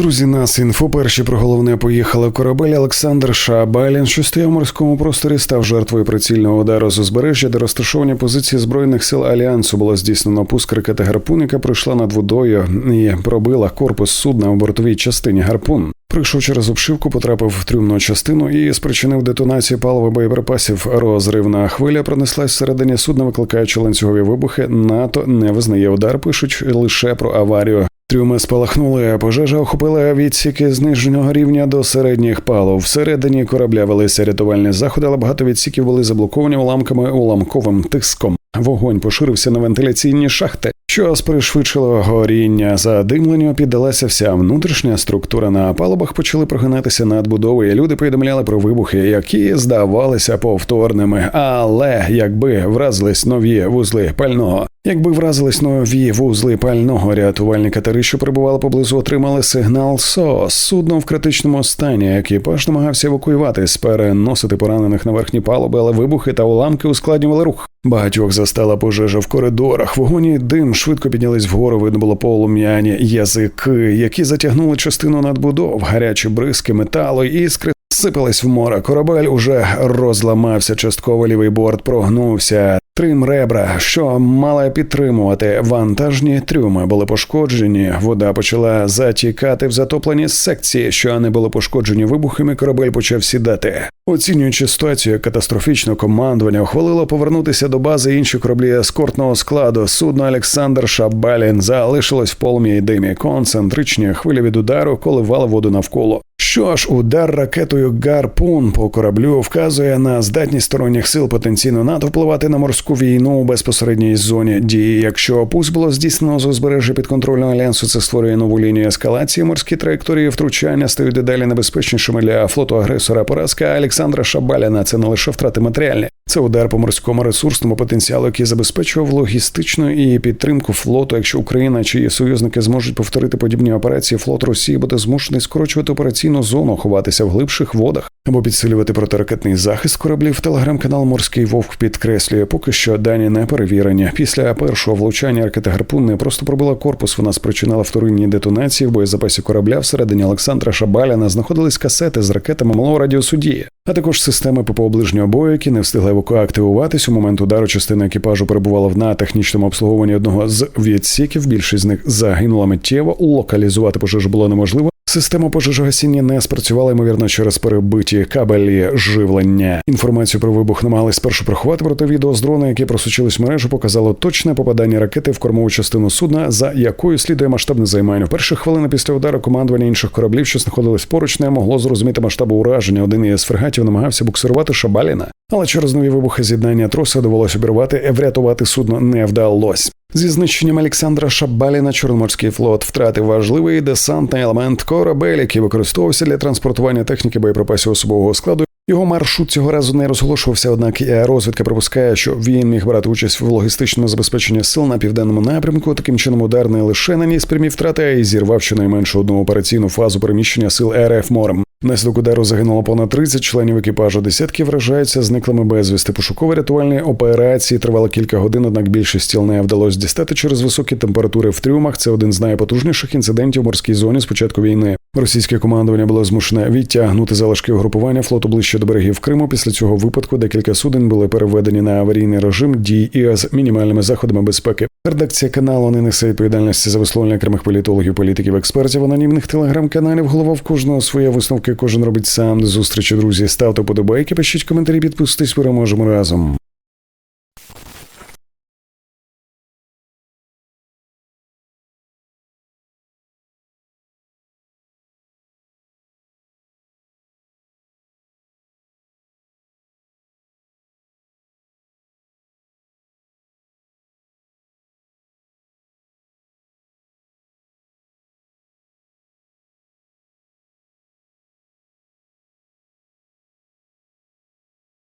Друзі, нас інфо перші про головне поїхали корабель Олександр Шабалін, що стояв в морському просторі, став жертвою прицільного удару з узбережжя, де розташовані позиції збройних сил альянсу було здійснено пуск ракети гарпун, яка пройшла над водою і пробила корпус судна у бортовій частині гарпун. Прийшов через обшивку, потрапив в трюмну частину і спричинив детонацію паливо боєприпасів. Розривна хвиля пронеслась всередині судна, викликаючи ланцюгові вибухи. НАТО не визнає удар, пишуть лише про аварію. Трюми спалахнули, а пожежа охопила відсіки з нижнього рівня до середніх палов. Всередині корабля велися рятувальні заходи, але багато відсіків були заблоковані уламками уламковим тиском. Вогонь поширився на вентиляційні шахти, що пришвидшило горіння. Задимленню піддалася вся внутрішня структура. На палубах почали прогинатися надбудови. і Люди повідомляли про вибухи, які здавалися повторними. Але якби вразились нові вузли пального, якби вразились нові вузли пального, рятувальні катери, що прибували поблизу, отримали сигнал СОС. Судно в критичному стані. Екіпаж намагався евакуюватись, переносити поранених на верхні палуби, але вибухи та уламки ускладнювали рух. Багатьох застала пожежа в коридорах. Вогонь і дим швидко піднялись вгору. Видно було полум'яні язики, які затягнули частину надбудов, гарячі бризки металу, іскри сипались в море. Корабель уже розламався. Частково лівий борт прогнувся. Трим ребра, що мала підтримувати вантажні трюми, були пошкоджені. Вода почала затікати в затоплені секції, що не були пошкоджені вибухами. Корабель почав сідати. Оцінюючи ситуацію катастрофічно, командування ухвалило повернутися до бази інші кораблі ескортного складу. Судно Олександр Шабалін залишилось в полум'ї димі. Концентричні хвилі від удару коливали воду навколо. Що ж, удар ракетою Гарпун по кораблю вказує на здатність сторонніх сил потенційно НАТО впливати на морську війну у безпосередній зоні дії. Якщо пусть було здійснено з узбережжя підконтрольного альянсу, це створює нову лінію ескалації. Морські траєкторії втручання стають дедалі небезпечнішими для флоту агресора. Поразка Олександра Шабаляна це не лише втрати матеріальні. Це удар по морському ресурсному потенціалу, який забезпечував логістичну і підтримку флоту. Якщо Україна чи її союзники зможуть повторити подібні операції, флот Росії буде змушений скорочувати операційну зону, ховатися в глибших водах або підсилювати протиракетний захист кораблів. Телеграм-канал Морський Вовк підкреслює, поки що дані не перевірені. Після першого влучання ракети гарпун не просто пробила корпус. Вона спричинила вторинні детонації в боєзапасі корабля. Всередині Олександра Шабаляна знаходились касети з ракетами малого радіусу дії а також системи ППО ближнього бою, які не встигли евакуактивуватись. У момент удару частина екіпажу перебувала в на технічному обслуговуванні одного з відсіків. Більшість з них загинула миттєво. Локалізувати пожежу було неможливо. Система пожежогасіння не спрацювала ймовірно через перебиті кабелі живлення. Інформацію про вибух намагались спершу приховати, проте відео з дрона, яке просочились в мережу, показало точне попадання ракети в кормову частину судна, за якою слідує масштабне займання. В перші хвилини після удару командування інших кораблів, що знаходились поруч, не могло зрозуміти масштабу ураження. Один із фрегатів намагався буксирувати Шабаліна, але через нові вибухи з'єднання троса довелося обірвати, врятувати судно не вдалось. Зі знищенням Олександра Шабаліна Чорноморський флот втратив важливий десантний елемент корабель, який використовувався для транспортування техніки боєприпасів особового складу. Його маршрут цього разу не розголошувався, однак розвідка припускає, що він міг брати участь в логістичному забезпеченні сил на південному напрямку. Таким чином, удар не лише наніс прямі втрати, а й зірвав щонайменше одну операційну фазу переміщення сил РФ морем. Внаслідок удару загинуло понад 30 членів екіпажу. Десятки вражаються зниклими безвісти. Пошуково-рятувальні операції тривали кілька годин, однак більшість тіл не вдалося дістати через високі температури в трюмах. Це один з найпотужніших інцидентів в морській зоні з початку війни. Російське командування було змушене відтягнути залишки угрупування флоту ближче до берегів Криму. Після цього випадку декілька суден були переведені на аварійний режим дій із мінімальними заходами безпеки. Редакція каналу не несе відповідальності за висловлення окремих політологів, політиків, експертів, анонімних телеграм-каналів. Голова в кожного своє висновки. Кожен робить сам до зустрічі. Друзі, ставте подобайки, пишіть коментарі, підписуйтесь, переможемо разом.